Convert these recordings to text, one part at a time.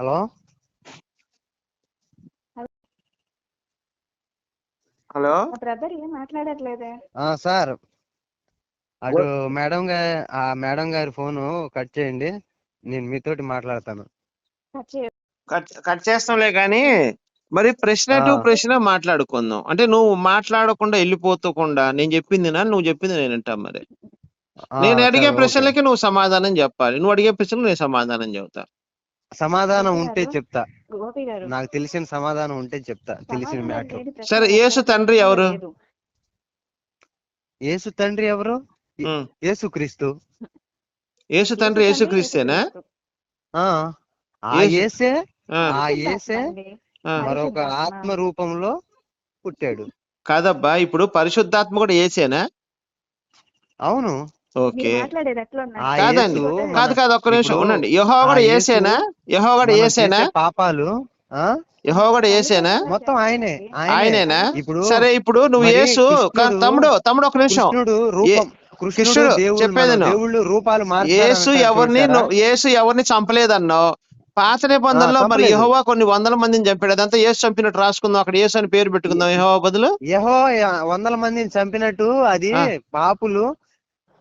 Hello? Hello? Brother ఏం మాట్లాడట్లేదే? ఆ sir. అటు మేడం గారి ఆ మేడం గారి ఫోను కట్ చేయండి. నేను మీతోటి మాట్లాడతాను. కట్ చేస్తాంలే కానీ మరి ప్రశ్న టు. ప్రశ్న మాట్లాడుకుందాం. అంటే నువ్వు మాట్లాడకుండా వెళ్ళిపోతకుండా నేను చెప్పింది నా నువ్వు చెప్పింది నేను వింటా మరి. నేను అడిగే. ప్రశ్నలకి నువ్వు సమాధానం చెప్పాలి. నువ్వు అడిగే ప్రశ్నలు నేను సమాధానం చెబుతా. సమాధానం ఉంటే చెప్తా. గోపి గారు. నాకు తెలిసిన సమాధానం ఉంటే చెప్తా తెలిసిన మ్యాటర్. సరే, యేసు తండ్రి ఎవరు? యేసు తండ్రి ఎవరు. యేసు క్రీస్తు యేసు తండ్రి యేసు క్రీస్తేనా. ఆ. ఆ యేసు- ఆ. మరొక. ఆత్మ రూపంలో పుట్టాడు. కాదబ్బా ఇప్పుడు పరిశుద్ధాత్మ కూడా ఏసేనా అవును. ఓకే. కాదండి. కాదు కాదు ఒక్క నిమిషం. ఉండండి. యహో యేసు ఏసేనా? యహో కూడా ఏసేనా? పాపాలు ఆ? యహో కూడా ఏసేనా? మొత్తం ఆయనే. ఆయనేనా? ఇప్పుడు సరే ఇప్పుడు నువ్వు కృష్ణుడు- తమ్ముడు తమ్ముడు ఒక నిమిషం. కృష్ణుడు చెప్పేది. దేవుళ్ళు రూపాలు యేసు మార్చారు ఎవరిని యేసు ఎవరిని చంపలేదన్నావు? పాత నిబంధనలో మరి. యెహోవా కొన్ని వందల మందిని చంపాడు. అదంతా యేసు చంపినట్టు రాసుకుందాం. అక్కడ యేసు అని పేరు పెట్టుకుందాం. యెహోవా బదులు? యహో వందల మందిని చంపినట్టు అది. పాపులు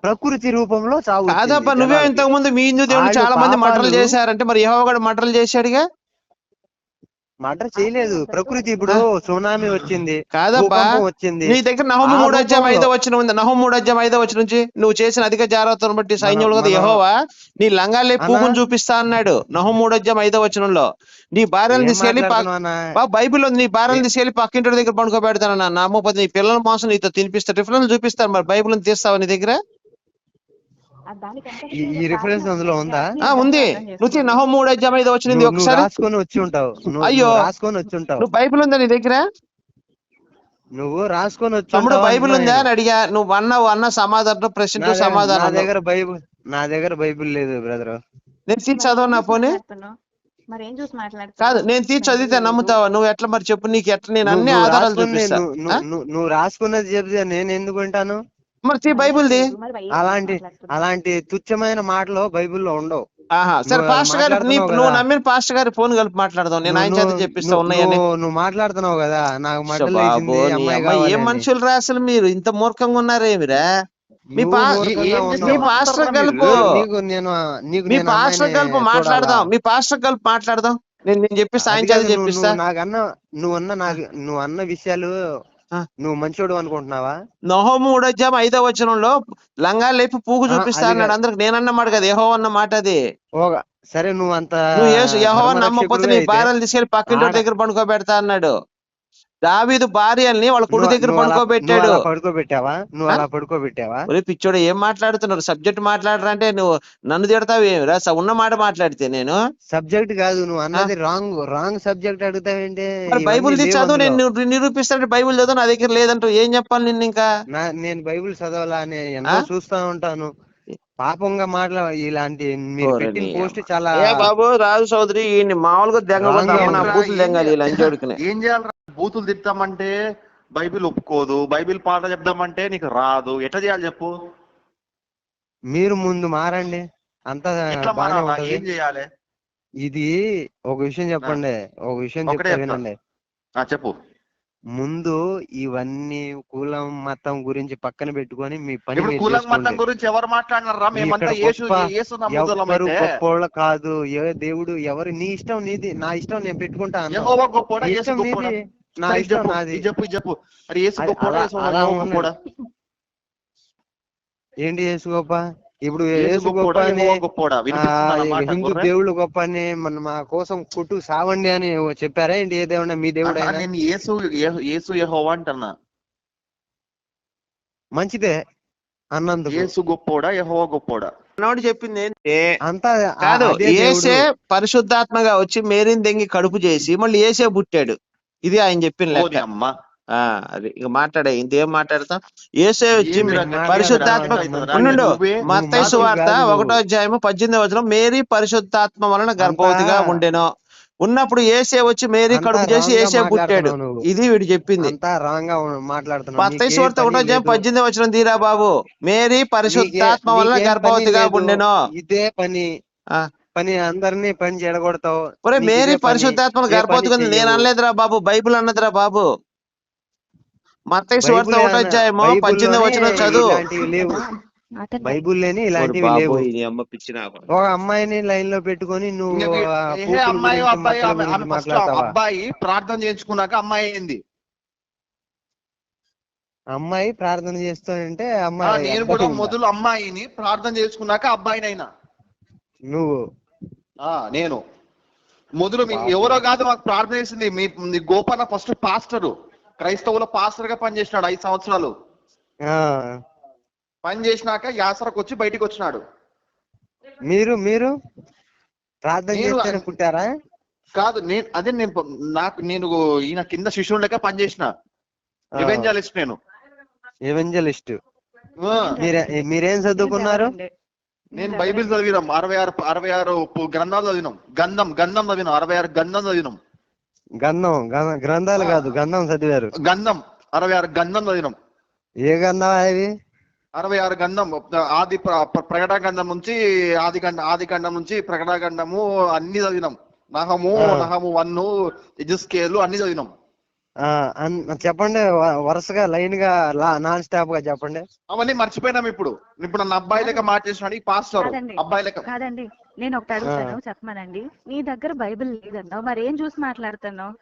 ప్రకృతి రూపంలో చావు వచ్చింది. నువ్వే. ఇంతకు ముందు మీ హిందూ దేవుడు చాలా మంది మటర్లు పాపాలు- చేశారంటే మరి యెహోవా కూడా మటర్లు చేశాడుగా? మర్డర్ చేయలేదు. ప్రకృతి ఇప్పుడు సునామీ వచ్చింది. భూకంపం వచ్చింది. నీ దగ్గర నహము మూడు అధ్యాయం ఐదో వచ్చిన ఉంది. నహం మూడు అధ్యాయం ఐదో వచ్చిన నుంచి నువ్వు చేసిన అధిక జాగ్రత్తను బట్టి సైన్యులు కదా యహోవా నీ లంగాలే? పూగుని చూపిస్తా అన్నాడు. నహం మూడు అధ్యాయం ఐదో వచనంలో. నీ భార్యను తీసుకెళ్ళి బైబిల్ ఉంది. నీ భార్యను తీసుకెళ్ళి పక్కింటి దగ్గర పండుకోబెడతాను నా నమ్మకపోతే నీ పిల్లల మాసం నీతో తినిపిస్తా. రిఫరెన్స్ చూపిస్తారు మరి బైబిల్ తీస్తావా నీ దగ్గర? ఈ- ఈ రిఫరెన్స్ అందులో ఉందా? ఆ ఉంది. నువ్వు నహం మూడు అధ్యాయం ఐదో నువ్వు ఒకసారి. రాసుకొని వచ్చి ఉంటావు. అయ్యో. రాసుకొని వచ్చి ఉంటావు. నువ్వు బైబిల్ ఉందా నీ దగ్గర? నువ్వు రాసుకొని వచ్చి తమ్ముడు బైబిల్ ఉందా. అని అడిగా. నువ్వు అన్నావు అన్న సమాధానం ప్రశ్న నా దగ్గర- నా సమాధానం దగ్గర బైబిల్ నా దగ్గర బైబిల్ లేదు బ్రదర్. నేను తీసి చదవనా పోనీ? మరి ఏం చూసి మాట్లాడుతున్నావు? కాదు నేను తీసి చదివితే నమ్ముతావా? నువ్వు ఎట్లా మరి చెప్పు నీకు ఎట్లా నేను అన్ని ఆధారాలు నువ్వు రాసుకున్నది చెప్తే నేను ఎందుకు వింటాను? మరి బైబిల్ది మరి అలాంటి? అలాంటి తుచ్చమైన మాటలు బైబిల్లో ఉండవు ఆహా సరే నువ్వు పాస్టర్ గారు నువ్వు. నమ్మిన పాస్టర్ గారి ఫోన్ కలిపి మాట్లాడదాం నేను ఆయన చేత నువ్వు- చెప్పిస్తా నువ్వు- ఉన్నాయని నువ్వు- మాట్లాడుతున్నావు కదా నాకు ఏం. మనుషులు రా అసలు మీరు ఇంత మూర్ఖంగా ఉన్నారేమిరా మీ నువ్వు పా మూర్ఖంగా ఈ- ఉన్నావు. మీ పాస్టర్ కలుపు నీకు నేను నీకు మీ పాస్టర్ కలుపు? మాట్లాడదాం మీ పాస్టర్ కలుపు మాట్లాడదాం నేను నేను చెప్పిస్తా ఆయన అది చేత చెప్పిస్తా నువ్వు నాకు అన్న నువ్వు అన్న నాకు నువ్వు అన్న విషయాలు. నువ్వు మంచోడు అనుకుంటున్నావా? నహోము మూడోధ్యాయం ఐదో వచనంలో లంగా లేపి పూగు ఆ, చూపిస్తా అన్నాడు. అందరికి నేను అన్నమాట కదా యహో అన్న మాట అది. సరే నువ్వు అంత నువ్వు నమ్మకపోతే నీ భార్యను తీసుకెళ్ళి పక్కింటి దగ్గర పండుకోబెడతా అన్నాడు. దావీదు భార్యల్ని వాళ్ళ కుడి నువ్వు- దగ్గర పడుకోబెట్టాడు. పడుకోబెట్టావా? నువ్వు? అలా పడుకోబెట్టావా? ఒరే పిచ్చోడు ఏం మాట్లాడుతున్నారు సబ్జెక్ట్ మాట్లాడరా అంటే నువ్వు నన్ను తిడతావు ఏమిరా స- ఉన్న మాట మాట్లాడితే నేను. సబ్జెక్ట్ కాదు నువ్వు అన్నది రాంగ్ రాంగ్ సబ్జెక్ట్ అడుగుతావేంటి బైబుల్ చదువు నేను నిరూపిస్తానంటే బైబుల్ చదువు నా దగ్గర లేదంటూ ఏం చెప్పాలి నిన్ను ఇంకా? నేను బైబిల్ చదవాలా? ఆ? చూస్తా ఉంటాను. పాపంగా మాట్లా ఇలాంటి మీరు పెట్టిన పోస్ట్ చాలా బాబు రాజు చౌదరి మామూలుగా బూతులు దెంగాలి ఇలా ఏం చేయాలి? బూతులు తిట్టామంటే బైబిల్ ఒప్పుకోదు బైబిల్ పాట చెప్దామంటే నీకు రాదు. ఎట్లా చేయాలి చెప్పు? మీరు ముందు మారండి. అంతా ఎట్లా మారాలా? ఏం చేయాలి? ఇది ఒక విషయం చెప్పండి. ఒక విషయం ఒకటే చెప్తా చెప్తా. వినండి. ఆ చెప్పు. ముందు ఇవన్నీ కులం మతం గురించి పక్కన పెట్టుకొని మీ పని ఇప్పుడు మీరు కులం మతం చేసుకోండి. గురించి ఎవరు మాట్లాడినారా మేమంతా ఇక్కడ యేసు గొప్ప- యేసు నమ్ముదలం ఎవ్వరు అయితే. గొప్పోళ్ళ కాదు. ఏ దేవుడు ఎవరు నీ ఇష్టం నీది. నా ఇష్టం నేను పెట్టుకుంటా అన్నావు. యెహోవా గొప్పోడా? నీ యేసు ఇష్టం గొప్పోడా? నీది నా ఇది చెప్పు ఇది చెప్పు ఇది చెప్పు ఉన్నది. గొప్పోడా ఏంటి యేసు గొప్ప? ఇప్పుడు గొప్ప హిందూ? దేవుళ్ళు గొప్ప అని మన మా కోసం కొట్టు సావండి అని చెప్పారా ఏంటి? ఏ దేవుడా మీ దేవుడు ఆహా, అయినా నేను యేసు యెహో- యేసు యెహోవా అంటున్నా. మంచిదే అన్నందుకు. యేసు గొప్పోడా యెహోవా గొప్పోడా? మనోడు చెప్పింది అంతా కాదు. ఏసే పరిశుద్ధాత్మగా వచ్చి మేరీని దెంగి కడుపు చేసి మళ్ళీ ఏసే పుట్టాడు. ఇది ఆయన చెప్పిన లెక్క అమ్మ అది ఇక మాట్లాడే ఇంకేం మాట్లాడతాం ఏసే వచ్చి పరిశుద్ధాత్మ? ఉండు నువ్వే- మత్తయి మాటలు సువార్త కాదు నువ్వు. ఒకటో అధ్యాయము పద్దెనిమిది వచనం మేరీ పరిశుద్ధాత్మ వలన గర్భవతిగా ఉండెను ఉన్నప్పుడు ఏసే వచ్చి మేరీ కడుపు చేసి ఏసే పుట్టాడు. ఇది వీడు చెప్పింది అంతా రాంగ్గా మాట్లాడుతున్నావు మత్తయి నీకేం సువార్త పని ఒకటో అధ్యాయం. పద్దెనిమిది వచనం తీరా బాబు మేరీ పరిశుద్ధాత్మ వలన గర్భవతిగా. ఉండెను ఇదే పని. పని అందరినీ పని చెడగొడతావు. ఒరే మేరీ పని గర్భవతిగా నేను. అనలేదురా బాబు బైబిల్ అన్నదిరా బాబు. మత్తయి సువార్త బైబిలే ఒకటో అన్న- అధ్యాయము బైబిల్లోనే పద్దెనిమిది వచ్చిన చదువు. లేవు. బైబుల్ లేని ఇలాంటివి బాబు, లేవు. ఒక అమ్మాయిని లైన్లో పెట్టుకొని నువ్వు అమ్మాయి అబ్బాయి ప్రార్థన చేయించుకున్నాక అమ్మాయి అయింది అమ్మాయి ప్రార్థన చేస్తానంటే అమ్మాయి నేను కూడా? మొదలు అమ్మాయిని ప్రార్థన చేసుకున్నాక అబ్బాయినైనా. నువ్వు నేను. మొదలు మీ ఎవరో కాదు మాకు ప్రార్థన చేసింది. మీ మీ గోపాల ఫస్ట్ పాస్టర్. క్రైస్తవుల పాస్టర్గా పనిచేసినాడు ఐదు సంవత్సరాలు. ఆ. పని చేసినాక యాసరకు వచ్చి బయటికి వచ్చినాడు. మీరు మీరు ప్రార్థన పుట్టారా కాదు నేను అదే నేను నాకు నేను ఈయన కింద శిష్యుడు లెక్క పనిచేసిన. ఎవెంజలిస్ట్ నేను. ఎవెంజలిస్ట్. మీరేం చదువుకున్నారు? నేను బైబిల్ చదివినాం. అరవై ఆరు అరవై ఆరు గ్రంథాలు చదివినాం. గంధం గంధం చదివినాం. అరవై ఆరు గంధం చదివినాం. గంధం గ్రంథాలు కాదు గంధం చదివారు. గంధం అరవై ఆరు గంధం చదివినాం. ఏ గంధం అవి? అరవై ఆరు గంధం ఆది ప్ర- ప్ర- ప్రకటన గంధం నుంచి ఆది గంధం ఆది గంధం నుంచి ప్రకటన గంధము అన్ని చదివినాం. నహము. నహము వన్ ఎజుస్కేలు అన్ని చదివినాం. చెప్పండి వరుసగా లైన్గా నాన్ స్టాప్గా చెప్పండి. అవన్నీ మర్చిపోయినాం ఇప్పుడు. ఇప్పుడు నన్ను అబ్బాయి లెక్క మార్చేసినాడు ఈ పాస్టర్. అబ్బాయి లెక్క. కాదండి నేను ఒకటి అడుగుతాను చెప్పమనండి. నీ దగ్గర బైబిల్ లేదన్నావు మరి ఏం చూసి మాట్లాడుతున్నావు?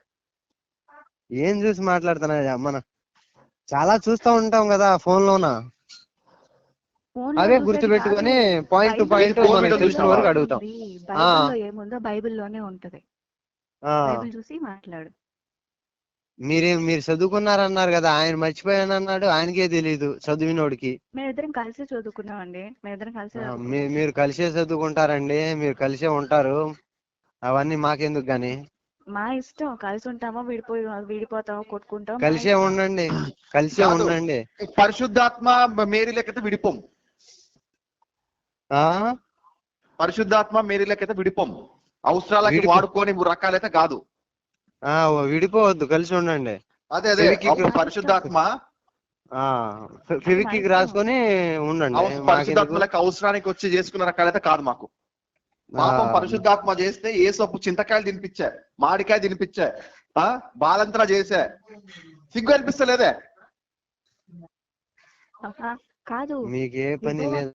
ఏం చూసి మాట్లాడుతున్నా మన చాలా చూస్తా ఉంటాం కదా ఫోన్ లోన ఫోన్లో అవే చూసేది గుర్తుపెట్టుకొని కాదు. పాయింట్ టు బైబిల్ పాయింట్ చూసినావా? వరకు అడుగుతాం. బైబిల్లో ఏముందో బైబిల్లోనే ఉంటది. ఆ, బైబిల్ చూసి మాట్లాడు. మీరే మీరు చదువుకున్నారన్నారు కదా ఆయన మర్చిపోయానన్నాడు ఆయనకే తెలియదు చదివినోడికి. మేమిద్దరం కలిసి చదువుకున్నామండి. మేమిద్దరం కలిసి. మీ- మీరు కలిసే చదువుకుంటారండి మీరు కలిసే ఉంటారు. అవన్నీ మాకెందుకు గాని? మా ఇష్టం కలిసి ఉంటామో విడిపోయి విడిపోతామో కొట్టుకుంటామో మా కలిసే ఇష్టం. ఉండండి కలిసే కాదు. ఉండండి. పరిశుద్ధాత్మ మేరీ లెక్కైతే విడిపోం. ఆ? పరిశుద్ధాత్మ మేరీ లెక్కైతే విడిపోం. అవసరాలకి విడిపో- వాడుకొని రకాలైతే కాదు. విడిపోవద్దు కలిసి ఉండండి. అదే అదే అప్పుడు పరిశుద్ధాత్మ. ఆ ఫెవిక్విక్ రాసుకొని ఉండండి. అవ- పరిశుద్ధాత్మ మాకెందుకు? లెక్క అవసరానికి వచ్చి చేసుకున్న రకాలైతే కాదు మాకు. పాపం పరిశుద్ధాత్మ చేస్తే ఏ సొప్పు చింతకాయలు తినిపించా మామిడికాయ తినిపించా ఆ బాలంతరా చేసా. సిగ్గు అనిపిస్తలేదే? కాదు. మీకే పని. లేదు.